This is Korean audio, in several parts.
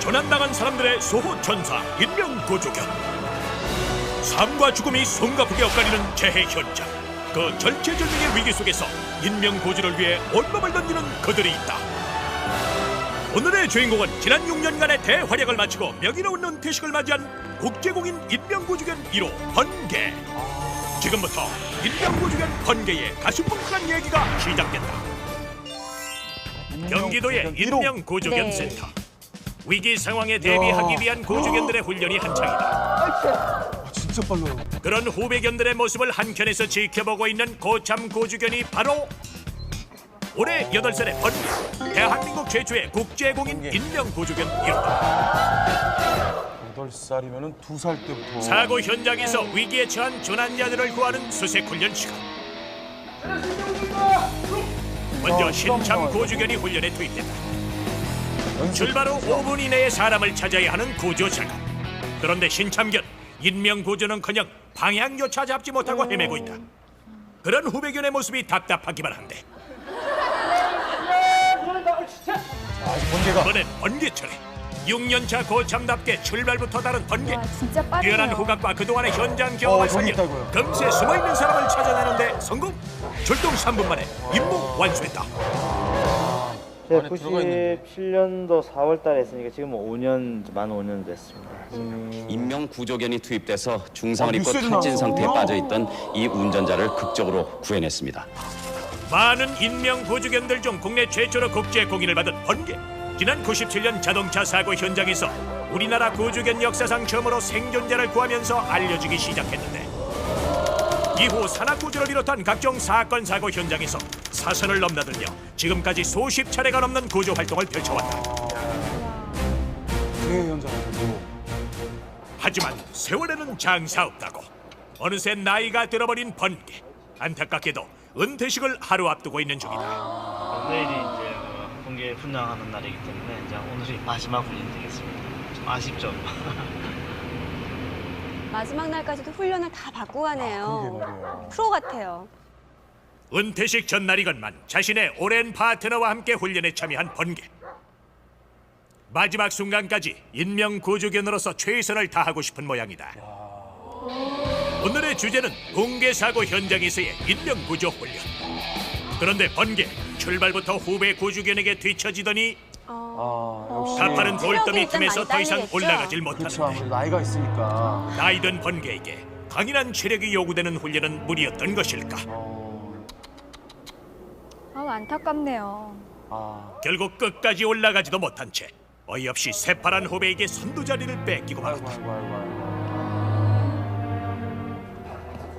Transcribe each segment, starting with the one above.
조난당한 사람들의 소호 천사 인명 고조견. 삶과 죽음이 손가쁘게 엇갈리는 재해 현장. 그 절체절명의 위기 속에서 인명 고조를 위해 온몸을 던지는 그들이 있다. 오늘의 주인공은 지난 6년간의 대활약을 마치고 명예로운 은퇴식을 맞이한 국제공인 인명고주견 1호 번개. 지금부터 인명고주견 번개의 가슴 뭉클한 얘기가 시작된다. 경기도의 인명고주견센터 위기 상황에 대비하기 위한 고주견들의 훈련이 한창이다 진짜 빨라요. 그런 후배견들의 모습을 한켠에서 지켜보고 있는 고참 고주견이 바로 올해 8살의 번개 대한민국 최초의 국제공인 인명 고주견 1호다 여덟 살이면은 두살 때부터. 사고 현장에서 위기에 처한 조난자들을 구하는 수색 훈련 시간. 먼저 신참 고주견이 훈련에 투입된다. 출발 후 5분 이내에 사람을 찾아야 하는 구조 작업. 그런데 신참견 인명 구조는커녕 방향조차 잡지 못하고 헤매고 있다. 그런 후배견의 모습이 답답하기만 한데 번개가 이번엔 번개 차례. 6년차 고참답게 출발부터 다른 번개. 와, 진짜 빠르네요. 뛰어난 후각과 그동안의 현장 경험을 어, 살려 있다고요. 금세 숨어있는 사람을 찾아내는데 성공! 출동 3분 만에 임무 완수했다 제가 안에 들어가 있는데. 97년도 4월 달에 했으니까 지금 5년 만 5년 됐습니다. 인명 구조견이 투입돼서 중상을 아, 입고 뉴스에도 탈진 상태에 나왔어요? 빠져 있던 이 운전자를 극적으로 구해냈습니다. 많은 인명 구조견들 중 국내 최초로 국제 공인을 받은 번개 지난 97년 자동차 사고 현장에서 우리나라 구조견 역사상 처음으로 생존자를 구하면서 알려지기 시작했는데 이후 산악구조를 비롯한 각종 사건 사고 현장에서 사선을 넘나들며 지금까지 수십 차례가 넘는 구조 활동을 펼쳐왔다 그 현장에서도 하지만 세월에는 장사 없다고 어느새 나이가 들어버린 번개 안타깝게도 은퇴식을 하루 앞두고 있는 중이다 내일이 이제 그 공개 분양하는 날이기 때문에 이제 오늘이 마지막 훈련이 되겠습니다. 좀 아쉽죠. 마지막 날까지도 훈련을 다 받고 가네요. 말이에요. 프로 같아요. 은퇴식 전날이건만 자신의 오랜 파트너와 함께 훈련에 참여한 번개. 마지막 순간까지 인명 구조견으로서 최선을 다하고 싶은 모양이다. 오늘의 주제는 공개 사고 현장에서의 인명 구조 훈련. 그런데 번개 출발부터 후배 구조견에게 뒤처지더니 어, 아 가파른 돌더미 틈에서 더 이상? 올라가질 그렇죠. 못하는데. 아무래도 나이가 있으니까. 나이든 번개에게 강인한 체력이 요구되는 훈련은 무리였던 것일까? 어, 안타깝네요. 아 결국 끝까지 올라가지도 못한 채 어이없이 새파란 후배에게 선두 자리를 뺏기고 말았다. 아이고 아이고. 아이고.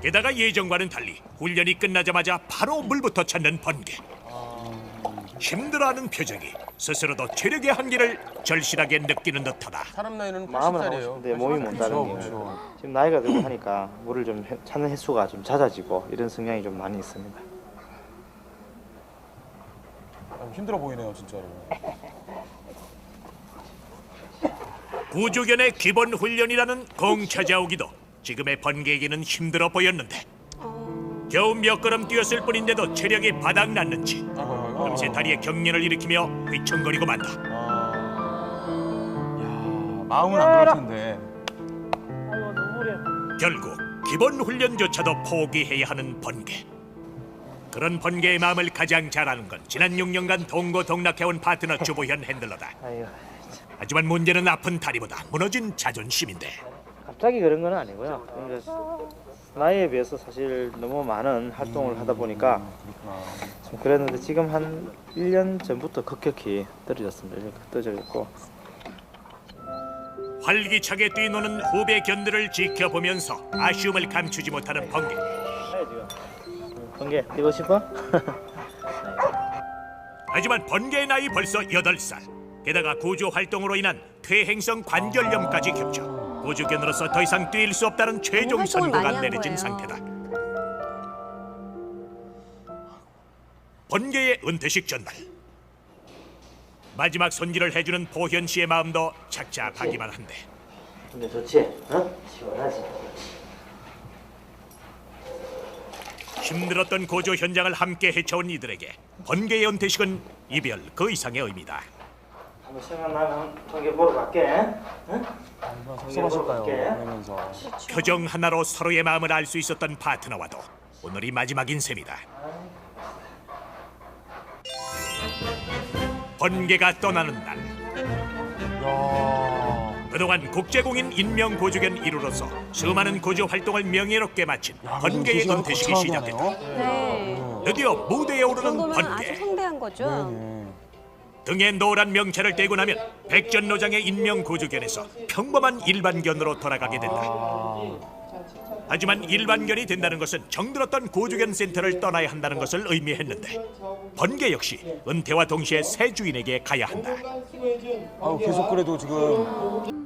게다가 예정과는 달리 훈련이 끝나자마자 바로 물부터 찾는 번개. 힘들어하는 표정이 스스로도 체력의 한계를 절실하게 느끼는 듯하다. 사람 나이는 마음은 하고 80살이에요. 싶은데 몸이 못 따르는 게 그렇죠. 지금 나이가 들고 하니까 물을 좀 해- 찾는 횟수가 좀 잦아지고 이런 성향이 좀 많이 있습니다. 아, 힘들어 보이네요 진짜로. 구조견의 기본 훈련이라는 공 찾아오기도 지금의 번개에게는 힘들어 보였는데 겨우 몇 걸음 뛰었을 뿐인데도 체력이 바닥났는지. 금세 다리에 경련을 일으키며 휘청거리고 만다. 아. 야 마음은 안 그럴 텐데. 결국 기본 훈련조차도 포기해야 하는 번개. 그런 번개의 마음을 가장 잘 아는 건 지난 6년간 동고동락해온 파트너 주보현 핸들러다. 하지만 문제는 아픈 다리보다 무너진 자존심인데 갑자기 그런 건 아니고요. 그러니까 나이에 비해서 사실 너무 많은 활동을 하다 보니까. 좀 그랬는데 지금 한 1년 전부터 급격히 떨어졌습니다. 떨어졌고 활기차게 뛰노는 후배 견들을 지켜보면서 아쉬움을 감추지 못하는 번개. 번개 뛰고 싶어? 하지만 번개의 나이 벌써 8살. 게다가 구조 활동으로 인한 퇴행성 관절염까지 겹쳐 구조견으로서 더 이상 뛸 수 없다는 최종 활동을 선고가 한 내려진 거예요. 상태다. 번개의 은퇴식 전날 마지막 손질을 해주는 보현 씨의 마음도 착잡하기만 한데 근데 좋지? 어? 시원하지? 힘들었던 고조 현장을 함께 헤쳐온 이들에게 번개의 은퇴식은 이별 그 이상의 의미다. 한번 생각나면 번개 보러 갈게. 응? 볼게. 보면서. 표정 하나로 서로의 마음을 알 수 있었던 파트너와도 오늘이 마지막인 셈이다. 번개가 떠나는 날 야. 그동안 국제공인 인명 고조견 1호로서 수많은 고조 활동을 명예롭게 마친 야, 번개의 은퇴식이. 하네요. 네. 드디어 무대에 이 오르는 정도면 아주 번개. 성대한 거죠. 네. 등에 노란 명찰을 떼고 나면 백전노장의 인명 고조견에서 평범한 일반견으로 돌아가게 된다. 아. 하지만 일반견이 된다는 것은 정들었던 고조견 센터를 떠나야 한다는 것을 의미했는데 번개 역시 은퇴와 동시에 새 주인에게 가야 한다. 아유 계속 그래도 지금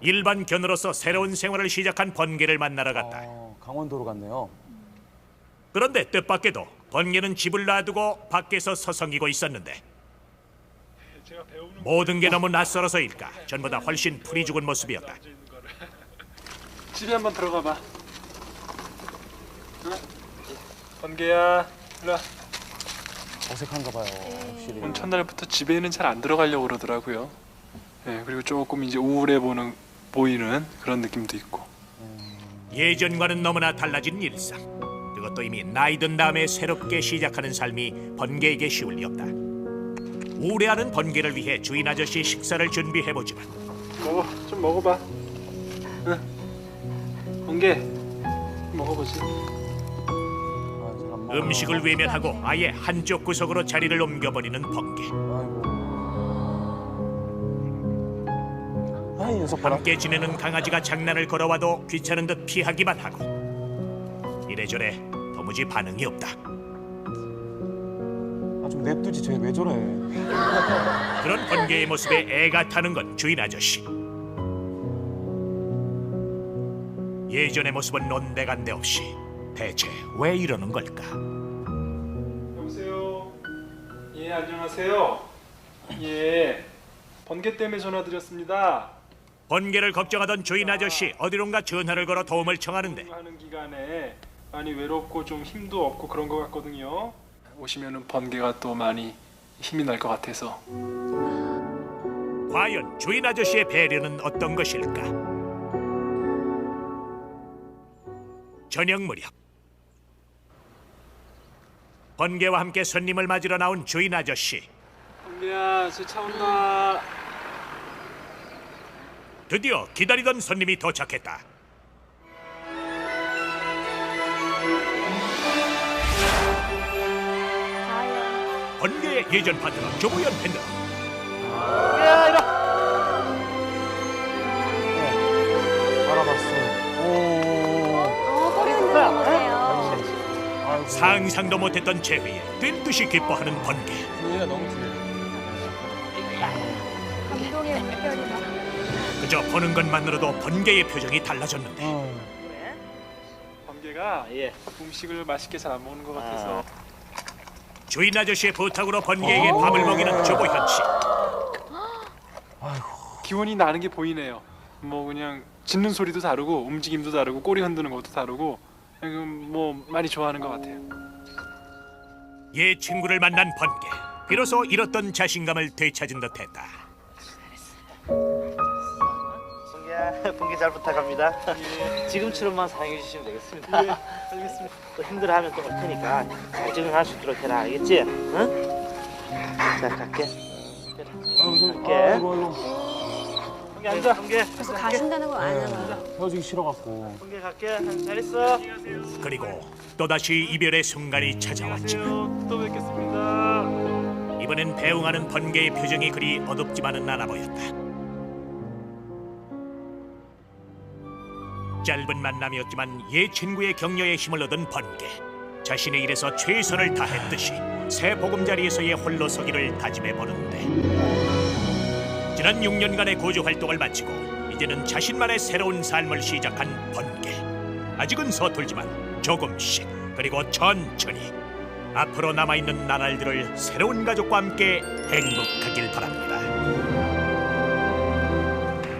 일반 견으로서 새로운 생활을 시작한 번개를 만나러 갔다. 아, 강원도로 갔네요. 그런데 뜻밖에도 번개는 집을 놔두고 밖에서 서성이고 있었는데 모든 게 너무 낯설어서일까 전보다 훨씬 풀이 죽은 모습이었다. 집에 한번 들어가 봐. 응? 번개야, 일로 와. 어색한가 봐요. 확실히. 오늘 첫날부터 집에는 잘 안 들어가려고 그러더라고요. 네, 그리고 조금 이제 우울해 보는 보이는 그런 느낌도 있고. 예전과는 너무나 달라진 일상. 그것도 이미 나이 든 다음에 새롭게 시작하는 삶이 번개에게 쉬울 리 없다. 우울해하는 번개를 위해 주인 아저씨 식사를 준비해보지만 먹어, 좀 먹어봐. 응. 번개, 먹어보지. 아. 음식을 외면하고 아예 한쪽 구석으로 자리를 옮겨버리는 번개. 아이고. 아 이 녀석 봐라. 함께 지내는 강아지가 장난을 걸어와도 귀찮은 듯 피하기만 하고 이래저래 도무지 반응이 없다. 아, 좀 냅두지 쟤 왜 저래? 그런 번개의 모습에 애가 타는 건 주인 아저씨. 예전의 모습은 논데간데 없이 대체 왜 이러는 걸까? 여보세요. 예, 안녕하세요. 예, 번개 때문에 전화드렸습니다. 번개를 걱정하던 주인 아저씨 어디론가 전화를 걸어 도움을 청하는데 하는 기간에 많이 외롭고 좀 힘도 없고 그런 것 같거든요. 오시면은 번개가 또 많이 힘이 날 것 같아서. 과연 주인 아저씨의 배려는 어떤 것일까? 저녁 무렵 번개와 함께 손님을 맞으러 나온 주인 아저씨 번개야, 제차 온다. 드디어 기다리던 손님이 도착했다. 번개의 예전 파트너 조보연 팬더 알아봤어. 오. 어, 꼬리 흔드는 거. 상상도 못했던 재회에 된 듯이 기뻐하는 번개. 얘가 너무 틀려. 물결이 막. 그저 보는 것만으로도 번개의 표정이 달라졌는데 어. 번개가 예. 음식을 맛있게 잘 안 먹는 것 같아서 주인 아저씨의 부탁으로 번개에게 밥을 먹이는 조보 현 씨. 기운이 나는 게 보이네요. 뭐 그냥 짖는 소리도 다르고 움직임도 다르고 꼬리 흔드는 것도 다르고 뭐 많이 좋아하는 것 같아요. 옛 친구를 만난 번개. 비로소 잃었던 자신감을 되찾은 듯했다. 번개야, 번개 잘 부탁합니다. 지금처럼만 사용해 주시면 되겠습니다. 예, 알겠습니다. 또 힘들어하면 또 올 테니까 잘 적응할 수 있도록 해라, 알겠지? 응? 자, 갈게. 아이고, 갈게. 아이고, 아이고. 번개 앉아. 벌써 가신다는 걸 아잖아. 헤어지기 싫어갖고. 번개 갈게. 잘 있어. 그리고 또다시 이별의 순간이 찾아왔지만 안녕하세요. 또 뵙겠습니다. 이번엔 배웅하는 번개의 표정이 그리 어둡지만은 않아 보였다. 짧은 만남이었지만 옛 친구의 격려에 힘을 얻은 번개. 자신의 일에서 최선을 다했듯이 새 보금자리에서의 홀로 서기를 다짐해 보는데 지난 6년간의 고조 활동을 마치고 이제는 자신만의 새로운 삶을 시작한 번개. 아직은 서툴지만 조금씩 그리고 천천히 앞으로 남아있는 나날들을 새로운 가족과 함께 행복하길 바랍니다.